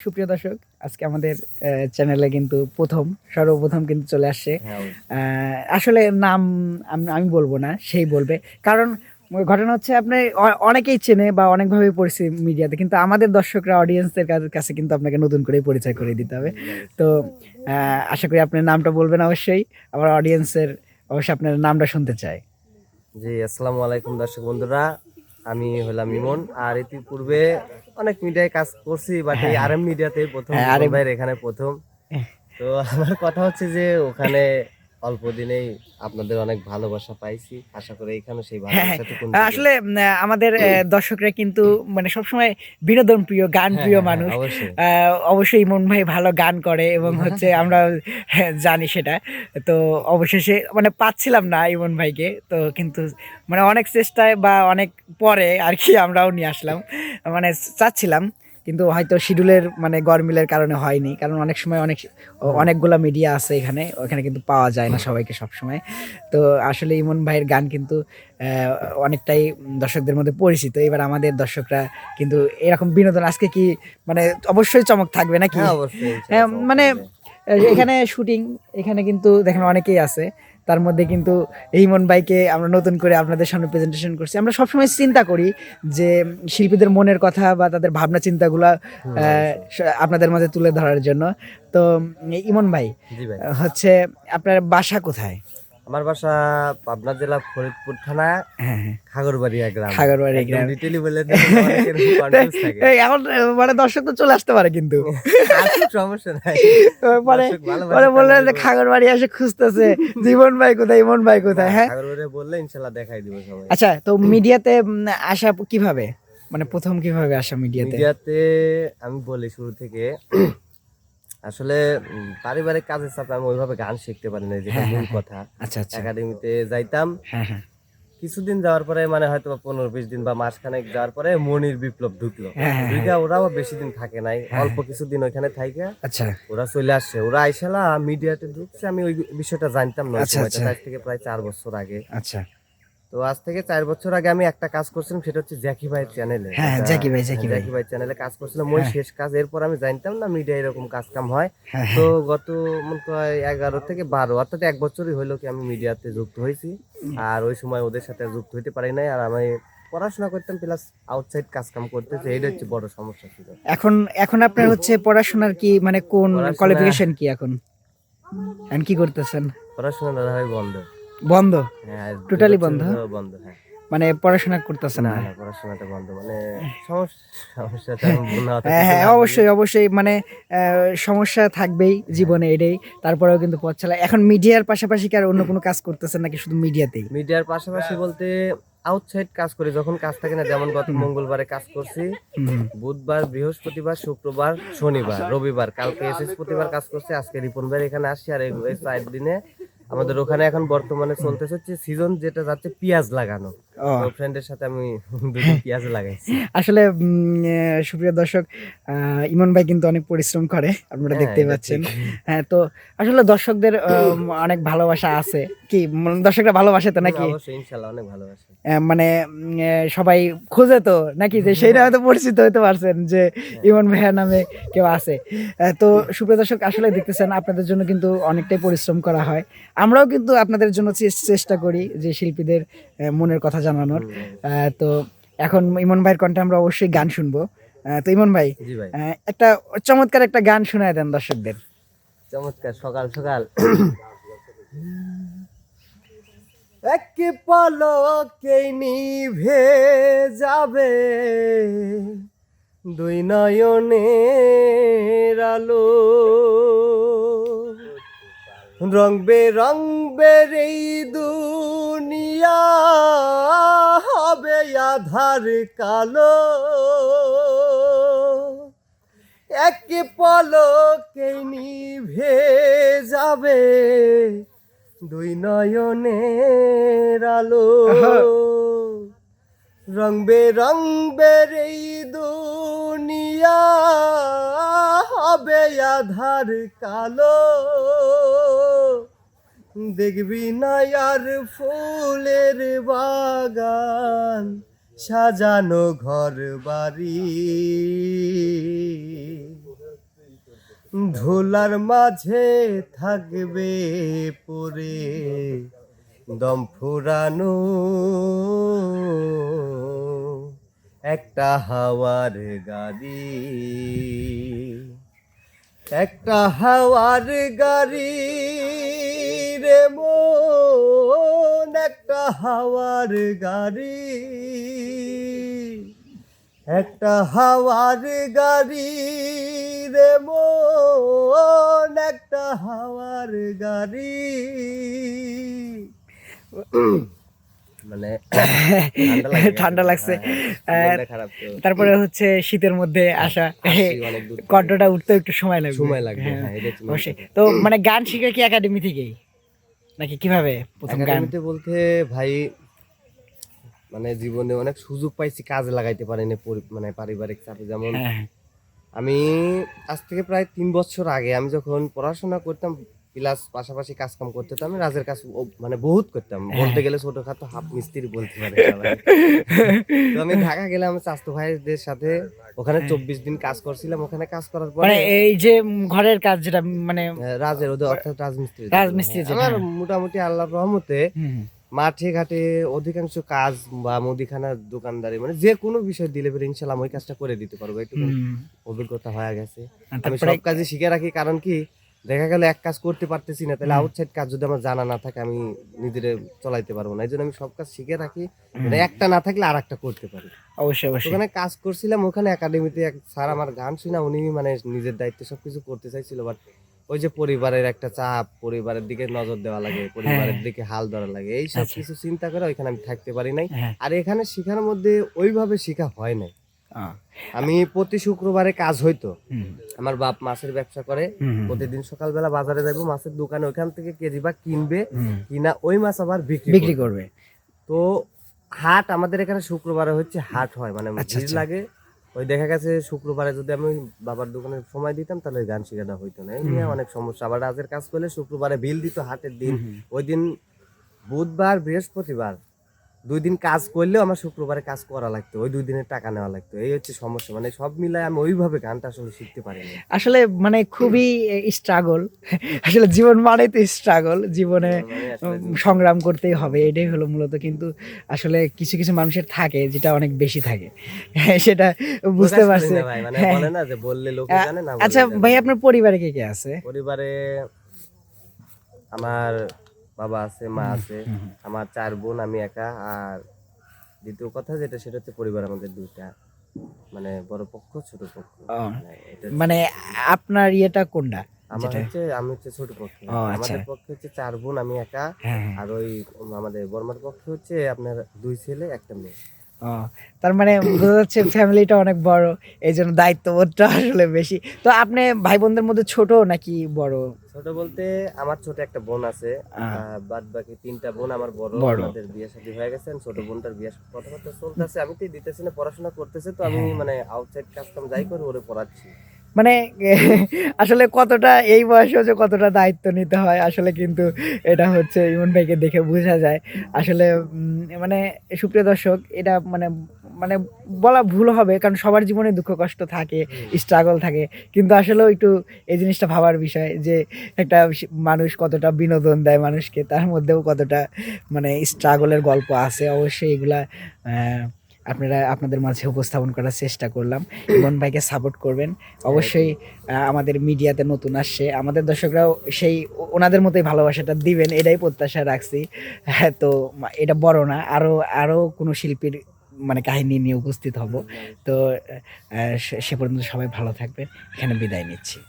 সুপ্রিয় দর্শক আজকে আমাদের চ্যানেলে কিন্তু প্রথম সর্বপ্রথম কিন্তু চলে আসছে। হ্যাঁ আসলে নাম আমি- বলব না সেই বলবে। কারণ ঘটনা হচ্ছে আপনি অনেকেই চেনে বা অনেকভাবে পরিচিত মিডিয়াতে কিন্তু আমাদের দর্শকরা অডিয়েন্সদের কাছে কিন্তু আপনাকে নতুন করে পরিচয় করে দিতে হবে। তো আশা করি আপনার নামটা বলবেন অবশ্যই আমার অডিয়েন্সের অবশ্যই আপনার নামটা শুনতে চাই। জি আসসালামু আলাইকুম দর্শক বন্ধুরা। আমি হলাম ইমন। আর ইতিপূর্বে অনেক মিডিয়ায় কাজ করছি বাট এই আরএম মিডিয়াতে প্রথম হ্যাঁ, ইমন ভাইয়ের এখানে প্রথম। তো আমার কথা হচ্ছে যে ওখানে অল্প দিনেই আপনাদের অনেক ভালোবাসা পাইছি। আশা করি এখানে সেই হ্যাঁ, ভালোবাসাটুকু আসলে আমাদের দর্শকরা কিন্তু মানে সবসময় বিনোদন প্রিয় গান হ্যাঁ, প্রিয় মানুষ। অবশ্যই। ইমন ভাই ভালো গান করে এবং হচ্ছে আমরা হ্যাঁ, জানি সেটা। তো অবশেষে মানে পাচ্ছিলাম না ইমন ভাইকে। তো কিন্তু মানে অনেক চেষ্টায় বা অনেক পরে আর কি আমরাও নিয়ে আসলাম। মানে চাচ্ছিলাম। কিন্তু হয়তো শিডিউলের মানে গরমিলের কারণে হয়নি। কারণ অনেক সময় অনেক অনেকগুলা মিডিয়া আছে এখানে ওখানে কিন্তু পাওয়া যায় না সবাইকে সব সময় তো আসলে ইমন ভাইয়ের গান কিন্তু অনেকটাই দর্শকদের মধ্যে পরিচিত। এবার আমাদের দর্শকরা কিন্তু এরকম বিনোদন আজকে কি মানে অবশ্যই চমক থাকবে নাকি? হ্যাঁ হ্যাঁ, মানে এখানে শুটিং এখানে কিন্তু দেখেন অনেকেই আছে। তার মধ্যে কিন্তু ইমন ভাইকে আমরা নতুন করে আপনাদের সামনে প্রেজেন্টেশন করছি। আমরা সবসময় চিন্তা করি যে শিল্পীদের মনের কথা বা তাদের ভাবনা চিন্তাগুলা আপনাদের মাঝে তুলে ধরার জন্য। তো ইমন ভাই। হচ্ছে আপনার বাসা কোথায়? আমার বাসা পাবনা জেলা ফরিদপুর থানা হ্যাঁ হ্যাঁ। খাগরবাড়িয়া গ্রাম। খাগরবাড়ি গ্রাম। ডিটেইলি বলে এখন মানে দর্শক তো চলে আসতে পারে কিন্তু। সমস্যা নাই। দর্শক ভালোবাসে বললেন যে তাহলে। খাগর এসে খুঁজতেছে জীবন ভাই কোথায় ইমন ভাই কোথায় হ্যাঁ? সাগরবাড়িয়া বললে ইনশাল্লাহ দেখাই দিব সবাই আচ্ছা তো মিডিয়াতে আসা কীভাবে? মানে প্রথম কীভাবে আসা মিডিয়াতে? মিডিয়াতে আমি বলি শুরু থেকে আসলে পারিবারিক কাজের চাপে আমি ওইভাবে গান শিখতে পারি না যেটা হ্যাঁ, মূল হ্যাঁ, কথা। আচ্ছা আচ্ছা। একাডেমিতে যাইতাম। হ্যাঁ হ্যাঁ। কিছুদিন যাওয়ার পরে মানে হয়তো পনেরো বিশ দিন বা মাসখানেক যাওয়ার পরে মনির বিপ্লব ঢুকলো। হ্যাঁ, হ্যাঁ, ঢুকা ওরাও বেশি দিন থাকে নাই হ্যাঁ, অল্প কিছুদিন ওইখানে থাকে। আচ্ছা। ওরা চলে আসছে। ওরা আইসালা মিডিয়াতে ঢুকছে আমি ওই বিষয়টা জানতাম না আচ্ছা, আচ্ছা। থেকে প্রায় চার বছর আগে। আচ্ছা। তো আজ থেকে চার বছর আগে আমি একটা কাজ করছিলাম সেটা হচ্ছে জ্যাকি ভাই চ্যানেলে হ্যাঁ, হ্যাঁ, জ্যাকি ভাই, জ্যাকি ভাই। জ্যাকি ভাই চ্যানেলে কাজ করছিলাম ওই হ্যাঁ। শেষ কাজ। এরপর আমি জানতাম না মিডিয়া এরকম কাজ কাম হয়। হ্যাঁ তো গত মনে হয় এগারো থেকে বারো অর্থাৎ এক বছরই হইল কি আমি মিডিয়াতে যুক্ত হয়েছি। আর ওই সময় ওদের সাথে যুক্ত হইতে পারি নাই আর আমি পড়াশোনা করতাম প্লাস আউটসাইড কাজ কাম করতেছি। এটা হচ্ছে বড় সমস্যা ছিল। এখন এখন আপনার হচ্ছে পড়াশোনার কি মানে কোন কোয়ালিফিকেশন কি এখন? এখন কি করতেছেন? পড়াশোনা দাদা ভাই বন্ধ। বন্ধ? হ্যাঁ বছর বন্ধ? বন্ধ হ্যাঁ। মানে পড়াশোনা করতেছেন না? না পড়াশোনাটা বন্ধ মানে সমস্যা হ্যাঁ হ্যাঁ অবশ্যই অবশ্যই মানে সমস্যা থাকবেই জীবনে এটাই তারপরেও কিন্তু পথ চালা এখন মিডিয়ার পাশাপাশি কি আর অন্য কোনো কাজ করতেছেন নাকি শুধু মিডিয়াতেই? মিডিয়ার পাশাপাশি বলতে আউটসাইড কাজ করি যখন কাজ থাকে না যেমন গত মঙ্গলবারে কাজ করছি বুধবার বৃহস্পতিবার শুক্রবার শনিবার রবিবার কালকে বৃহস্পতিবার কাজ করছি আজকে রিপন ভাই এখানে আসছি আর এই এই চার দিনে আমাদের ওখানে এখন বর্তমানে চলতেছে হচ্ছে সিজন যেটা যাচ্ছে পেঁয়াজ লাগানো। ফ্রেন্ডের সাথে আমি পেঁয়াজ লাগাইছি। আসলে সুপ্রিয় দর্শক ইমন ভাই কিন্তু অনেক পরিশ্রম করে আপনারা হ্যাঁ, দেখতেই পাচ্ছেন। হ্যাঁ তো আসলে দর্শকদের অনেক ভালোবাসা আছে। কি দর্শকরা ভালোবাসে তো নাকি? ইনশাল্লাহ অনেক ভালোবাসে। মানে সবাই খুঁজে তো নাকি? যে সেইটা হয়তো পরিচিত হতে পারছেন যে ইমন ভাইয়ার নামে কেউ আছে। তো সুপ্রিয় দর্শক আসলে দেখতেছেন আপনাদের জন্য কিন্তু অনেকটাই পরিশ্রম করা হয়। আমরাও কিন্তু আপনাদের জন্য চেষ্টা করি যে শিল্পীদের মনের কথা জানানোর। তো এখন ইমন ভাইয়ের কণ্ঠে আমরা অবশ্যই গান শুনব। আহ, তো ইমন ভাই একটা চমৎকার একটা গান শোনায় দেন দর্শকদের। চমৎকার সকাল সকাল। এক পলকে নিভে যাবে দুই নয়নের আলো। রং বেরং বেরেই আধার কালো। এক পলকে নিভে যাবে দুই নয়নের আলো। রং বেরং বেরেই দুনিয়া হবে আধার কালো। দেখবি না আর ফুলের বাগান, সাজানো ঘর বাড়ি। ধুলার মাঝে থাকবে পরে দম ফুরানো। একটা হাওয়ার গাড়ি, একটা হাওয়ার গাড়ি। মন একটা হাওয়ার গাড়ি একটা হাওয়ার গাড়ি রে মন একটা হাওয়ার গাড়ি। মানে ঠান্ডা লাগছে। হ্যাঁ। তারপরে হচ্ছে শীতের মধ্যে আসা কণ্ঠটা উঠতে একটু সময় লাগবে। সময় লাগবে হ্যাঁ, হ্যাঁ অবশ্যই। তো মানে গান শিখে কি একাডেমি থেকেই? নাকি কীভাবে প্রথম গান? বলতে ভাই মানে জীবনে অনেক সুযোগ পাইছি কাজে লাগাইতে পারিনি পরি- মানে পারিবারিক চাপে। যেমন হ্যাঁ আমি আজ থেকে প্রায় তিন বছর আগে আমি যখন পড়াশোনা করতাম প্লাস পাশাপাশি কাজ কাম করতে তো আমি রাজের কাজ মানে বহুত করতাম। হ্যাঁ। বলতে গেলে ছোটখাটো হাফ মিস্ত্রি বলতে পারে তো আমি ঢাকা গেলাম আমার ভাইদের সাথে ওখানে চব্বিশ দিন কাজ করছিলাম ওখানে কাজ করার পরে হ্যাঁ। মানে এই যে ঘরের কাজ যেটা মানে রাজের ওদের অর্থাৎ রাজমিস্ত্রি রাজমিস্ত্রি আমার হ্যাঁ। মোটামুটি আল্লাহর রহমতে মাঠে ঘাটে অধিকাংশ কাজ বা মুদিখানার দোকানদারি মানে যে কোনো বিষয় দিলে পরে ইনশাল্লাহ আমি ওই কাজটা করে দিতে পারব। একটু অভিজ্ঞতা হয়ে গেছে। আমি সব কাজে শিখে রাখি কারণ কি দেখা গেল এক কাজ করতে পারতেছি না তাহলে আউটসাইড কাজ যদি আমার জানা না থাকে আমি নিজেরে চলাইতে পারব না। এই জন্য আমি সব কাজ শিখে রাখি মানে একটা না থাকলে আর একটা করতে পারি। অবশ্যই অবশ্যই। ওখানে কাজ করছিলাম ওখানে একাডেমিতে এক স্যার আমার গান শুনে উনি মানে নিজের দায়িত্বে সবকিছু করতে চাইছিল বাট ওই যে পরিবারের একটা চাপ পরিবারের দিকে নজর দেওয়া লাগে পরিবারের দিকে হাল ধরা লাগে এই সব হ্যাঁ। আচ্ছা। কিছু চিন্তা করে ওইখানে আমি থাকতে পারি নাই। হ্যাঁ। আর এখানে শেখার মধ্যে ওইভাবে শেখা হয় নাই। আমি প্রতি শুক্রবারে কাজ হইতো। আমার বাপ মাছের ব্যবসা করে প্রতিদিন সকালবেলা বাজারে যাব মাছের দোকানে ওইখান থেকে কেজি বা কিনবে কিনা ওই মাছ আবার বিক্রি। করবে। তো হাট আমাদের এখানে শুক্রবারে হচ্ছে হাট হয় মানে আচ্ছা, ভিড় আচ্ছা। লাগে। ওই দেখা গেছে শুক্রবারে যদি আমি বাবার দোকানে সময় দিতাম তাহলে ওই গান শেখানো হইতো না। এই নিয়ে অনেক সমস্যা। আবার রাজের কাজ করলে শুক্রবারে বিল দিত হাটের দিন। ওই দিন বুধবার বৃহস্পতিবার দুই দিন কাজ করলেও আমার শুক্রবারে কাজ করা লাগতো ওই দুই দিনের টাকা নেওয়া লাগতো এই হচ্ছে সমস্যা মানে সব মিলায় আমি ওইভাবে গানটা আসলে শিখতে পারিনি। আসলে মানে খুবই স্ট্রাগল আসলে জীবন মানে তো স্ট্রাগল জীবনে সংগ্রাম করতেই হবে এটাই হলো মূলত কিন্তু আসলে কিছু কিছু মানুষের থাকে যেটা অনেক বেশি থাকে সেটা বুঝতে পারছি। মানে হ্যাঁ। বলে না যে বললে লোকে জানে না আচ্ছা ভাই আপনার পরিবারে কে কে আছে? পরিবারে আমার বাবা আছে মা আছে। আমার চার বোন আমি একা। আর দ্বিতীয় কথা যেটা সেটা হচ্ছে পরিবার আমাদের দুইটা। মানে বড় পক্ষ ছোট পক্ষ। মানে মানে আপনার ইয়েটা কোনটা? আমার হচ্ছে আমি হচ্ছে ছোট পক্ষ। আচ্ছা। আমাদের পক্ষে হচ্ছে চার বোন আমি একা। হ্যাঁ হ্যাঁ। আর ওই আমাদের বর্মার পক্ষে হচ্ছে আপনার দুই ছেলে একটা মেয়ে। তার মানে বোঝা যাচ্ছে ফ্যামিলিটা অনেক বড় এই জন্য দায়িত্ববোধটা আসলে বেশি। তো আপনি ভাই বোনদের মধ্যে ছোট নাকি বড়? ছোট বলতে আমার ছোট একটা বোন আছে। বাদ বাকি তিনটা বোন আমার বড় বোনদের আমাদের বিয়ে শাদী হয়ে গেছে ছোট বোনটার বিয়ে কথাবার্তা চলতেছে আমি তো দিতেছি না পড়াশোনা করতেছে তো আমি মানে আউটসাইড কাজ কাম যাই করি ওরে পড়াচ্ছি। মানে আসলে কতটা এই বয়সে যে কতটা দায়িত্ব নিতে হয় আসলে কিন্তু এটা হচ্ছে ইমন ভাইকে দেখে বোঝা যায়। আসলে মানে সুপ্রিয় দর্শক এটা মানে মানে বলা ভুল হবে কারণ সবার জীবনে দুঃখ কষ্ট থাকে স্ট্রাগল থাকে। কিন্তু আসলেও একটু এই জিনিসটা ভাবার বিষয় যে একটা মানুষ কতটা বিনোদন দেয় মানুষকে তার মধ্যেও কতটা মানে স্ট্রাগলের গল্প আছে। অবশ্যই এগুলা আপনারা আপনাদের মাঝে উপস্থাপন করার চেষ্টা করলাম। ইমন ভাইকে সাপোর্ট করবেন। অবশ্যই আমাদের মিডিয়াতে নতুন আসছে। আমাদের দর্শকরাও সেই ওনাদের মতোই ভালোবাসাটা দিবেন, এটাই প্রত্যাশা রাখছি। হ্যাঁ তো এটা বড় না, আরও আরও কোনো শিল্পীর মানে কাহিনী নিয়ে উপস্থিত হব। তো সে পর্যন্ত সবাই ভালো থাকবেন। এখানে বিদায় নিচ্ছি।